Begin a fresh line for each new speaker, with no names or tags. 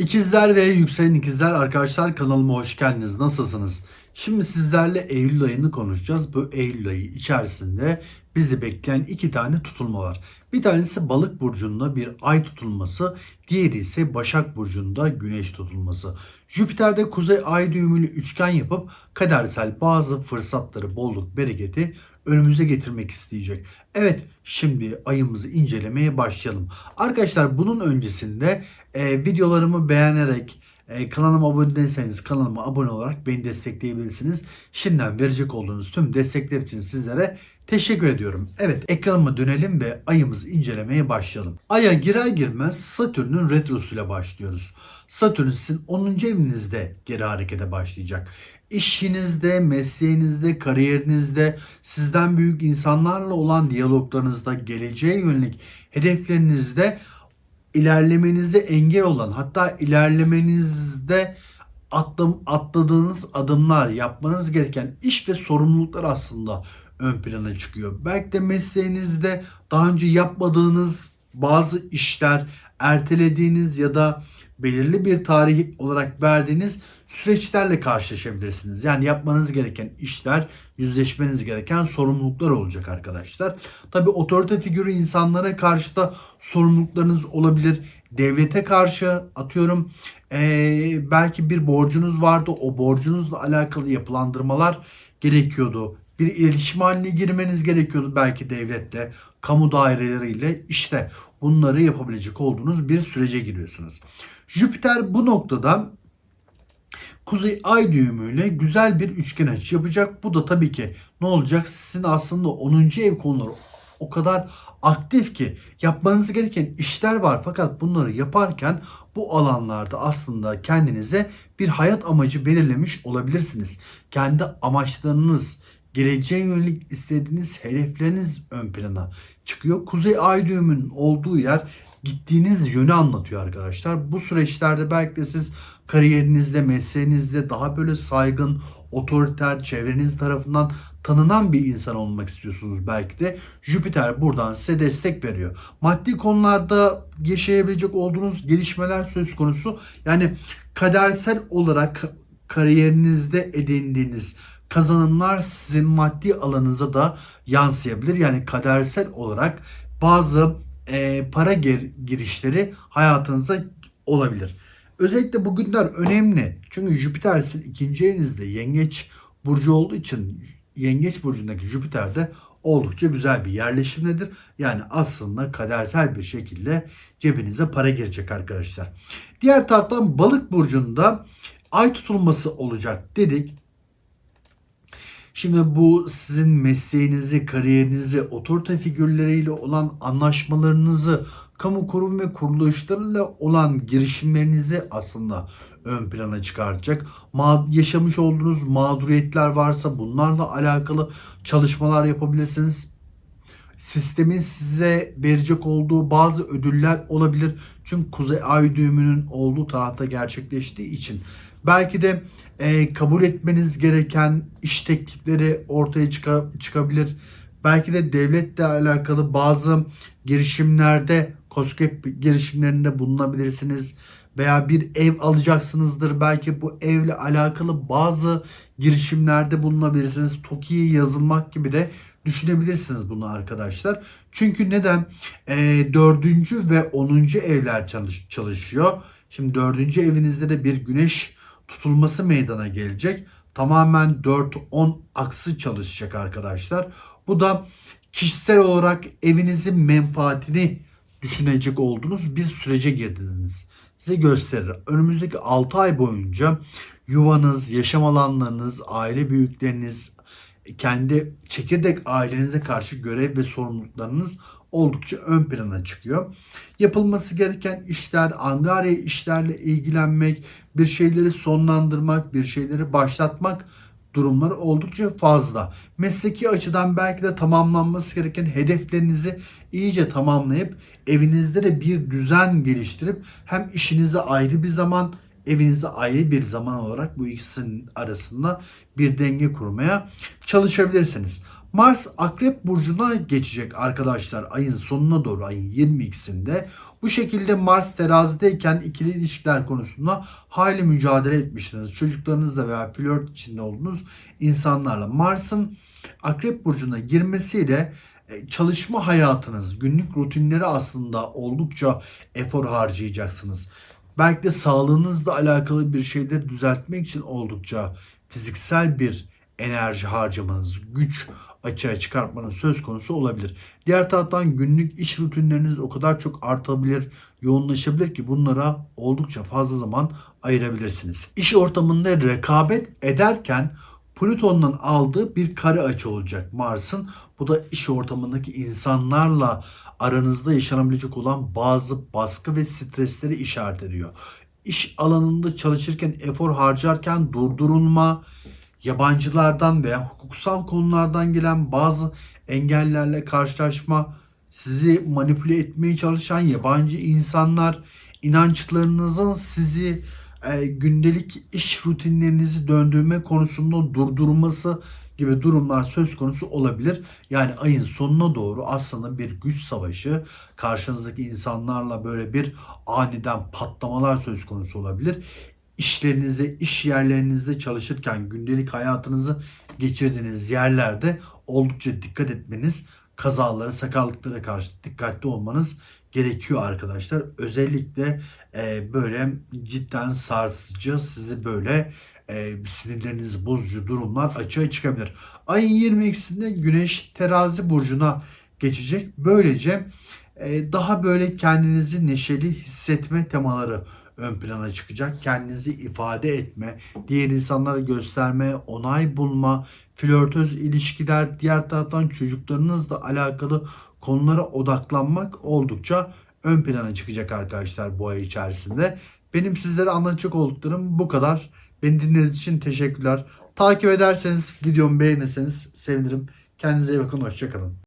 İkizler ve yükselen ikizler arkadaşlar kanalıma hoş geldiniz. Nasılsınız? Şimdi sizlerle Eylül ayını konuşacağız. Bu Eylül ayı içerisinde bizi bekleyen iki tane tutulma var. Bir tanesi balık burcunda bir ay tutulması, diğeri ise Başak burcunda güneş tutulması. Jüpiter'de kuzey ay düğümüyle üçgen yapıp kadersel bazı fırsatları, bolluk, bereketi önümüze getirmek isteyecek. Evet şimdi ayımızı incelemeye başlayalım. Arkadaşlar bunun öncesinde e, videolarımı beğenerek e, kanalıma abone değilseniz kanalıma abone olarak beni destekleyebilirsiniz. Şimdiden verecek olduğunuz tüm destekler için sizlere teşekkür ediyorum. Evet ekranıma dönelim ve ayımızı incelemeye başlayalım. Aya girer girmez Satürn'ün retrosuyla başlıyoruz. Satürn sizin 10. evinizde geri harekete başlayacak. İşinizde, mesleğinizde, kariyerinizde, sizden büyük insanlarla olan diyaloglarınızda, geleceğe yönelik hedeflerinizde ilerlemenize engel olan hatta ilerlemenizde atlam, atladığınız adımlar yapmanız gereken iş ve sorumluluklar aslında ön plana çıkıyor. Belki de mesleğinizde daha önce yapmadığınız bazı işler, ertelediğiniz ya da belirli bir tarih olarak verdiğiniz süreçlerle karşılaşabilirsiniz. Yani yapmanız gereken işler, yüzleşmeniz gereken sorumluluklar olacak arkadaşlar. Tabi otorite figürü insanlara karşı da sorumluluklarınız olabilir. Devlete karşı atıyorum ee, belki bir borcunuz vardı. O borcunuzla alakalı yapılandırmalar gerekiyordu. Bir iletişim haline girmeniz gerekiyordu belki devletle, kamu daireleriyle. İşte bunları yapabilecek olduğunuz bir sürece giriyorsunuz. Jüpiter bu noktada Kuzey Ay düğümüyle güzel bir üçgen açı yapacak. Bu da tabii ki ne olacak? Sizin aslında 10. ev konuları o kadar aktif ki yapmanız gereken işler var fakat bunları yaparken bu alanlarda aslında kendinize bir hayat amacı belirlemiş olabilirsiniz. Kendi amaçlarınız, geleceğe yönelik istediğiniz hedefleriniz ön plana çıkıyor. Kuzey Ay düğümünün olduğu yer gittiğiniz yönü anlatıyor arkadaşlar. Bu süreçlerde belki de siz kariyerinizde, mesleğinizde daha böyle saygın, otoriter, çevreniz tarafından tanınan bir insan olmak istiyorsunuz belki de. Jüpiter buradan size destek veriyor. Maddi konularda yaşayabilecek olduğunuz gelişmeler söz konusu. Yani kadersel olarak kariyerinizde edindiğiniz kazanımlar sizin maddi alanınıza da yansıyabilir. Yani kadersel olarak bazı e, para gir- girişleri hayatınıza olabilir. Özellikle bu günler önemli. Çünkü Jüpiter sizin ikinci evinizde yengeç burcu olduğu için yengeç burcundaki Jüpiter de oldukça güzel bir yerleşimdedir. Yani aslında kadersel bir şekilde cebinize para girecek arkadaşlar. Diğer taraftan balık burcunda ay tutulması olacak dedik. Şimdi bu sizin mesleğinizi, kariyerinizi, otorite figürleriyle olan anlaşmalarınızı, kamu kurum ve kuruluşlarıyla olan girişimlerinizi aslında ön plana çıkartacak. Ma yaşamış olduğunuz mağduriyetler varsa bunlarla alakalı çalışmalar yapabilirsiniz. Sistemin size verecek olduğu bazı ödüller olabilir. Çünkü Kuzey Ay düğümünün olduğu tarafta gerçekleştiği için. Belki de e, kabul etmeniz gereken iş teklifleri ortaya çıka, çıkabilir. Belki de devletle alakalı bazı girişimlerde, COSGAP girişimlerinde bulunabilirsiniz. Veya bir ev alacaksınızdır. Belki bu evle alakalı bazı girişimlerde bulunabilirsiniz. TOKİ'ye yazılmak gibi de düşünebilirsiniz bunu arkadaşlar. Çünkü neden? E, dördüncü ve onuncu evler çalış, çalışıyor. Şimdi dördüncü evinizde de bir güneş tutulması meydana gelecek. Tamamen 4-10 aksı çalışacak arkadaşlar. Bu da kişisel olarak evinizin menfaatini düşünecek olduğunuz bir sürece girdiniz. Size gösterir. Önümüzdeki 6 ay boyunca yuvanız, yaşam alanlarınız, aile büyükleriniz, kendi çekirdek ailenize karşı görev ve sorumluluklarınız oldukça ön plana çıkıyor. Yapılması gereken işler, angarya işlerle ilgilenmek, bir şeyleri sonlandırmak, bir şeyleri başlatmak durumları oldukça fazla. Mesleki açıdan belki de tamamlanması gereken hedeflerinizi iyice tamamlayıp evinizde de bir düzen geliştirip hem işinize ayrı bir zaman, evinize ayrı bir zaman olarak bu ikisinin arasında bir denge kurmaya çalışabilirsiniz. Mars Akrep Burcu'na geçecek arkadaşlar ayın sonuna doğru ayın 22'sinde. Bu şekilde Mars terazideyken ikili ilişkiler konusunda hayli mücadele etmiştiniz. Çocuklarınızla veya flört içinde olduğunuz insanlarla. Mars'ın Akrep Burcu'na girmesiyle e, çalışma hayatınız, günlük rutinleri aslında oldukça efor harcayacaksınız. Belki de sağlığınızla alakalı bir şeyleri düzeltmek için oldukça fiziksel bir enerji harcamanız, güç açığa çıkartmanız söz konusu olabilir. Diğer taraftan günlük iş rutinleriniz o kadar çok artabilir, yoğunlaşabilir ki bunlara oldukça fazla zaman ayırabilirsiniz. İş ortamında rekabet ederken Plüton'dan aldığı bir kare açı olacak Mars'ın. Bu da iş ortamındaki insanlarla aranızda yaşanabilecek olan bazı baskı ve stresleri işaret ediyor. İş alanında çalışırken, efor harcarken durdurulma, yabancılardan veya hukuksal konulardan gelen bazı engellerle karşılaşma, sizi manipüle etmeye çalışan yabancı insanlar, inançlarınızın sizi e, gündelik iş rutinlerinizi döndürme konusunda durdurması gibi durumlar söz konusu olabilir. Yani ayın sonuna doğru aslında bir güç savaşı, karşınızdaki insanlarla böyle bir aniden patlamalar söz konusu olabilir. İşlerinize, iş yerlerinizde çalışırken gündelik hayatınızı geçirdiğiniz yerlerde oldukça dikkat etmeniz, kazalara, sakallıklara karşı dikkatli olmanız gerekiyor arkadaşlar. Özellikle e, böyle cidden sarsıcı, sizi böyle e, sinirlerinizi bozucu durumlar açığa çıkabilir. Ayın 22'sinde Güneş terazi burcuna geçecek. Böylece e, daha böyle kendinizi neşeli hissetme temaları ön plana çıkacak. Kendinizi ifade etme, diğer insanlara gösterme, onay bulma, flörtöz ilişkiler, diğer taraftan çocuklarınızla alakalı konulara odaklanmak oldukça ön plana çıkacak arkadaşlar bu ay içerisinde. Benim sizlere anlatacak olduklarım bu kadar. Beni dinlediğiniz için teşekkürler. Takip ederseniz, videomu beğenirseniz sevinirim. Kendinize iyi bakın. Hoşçakalın.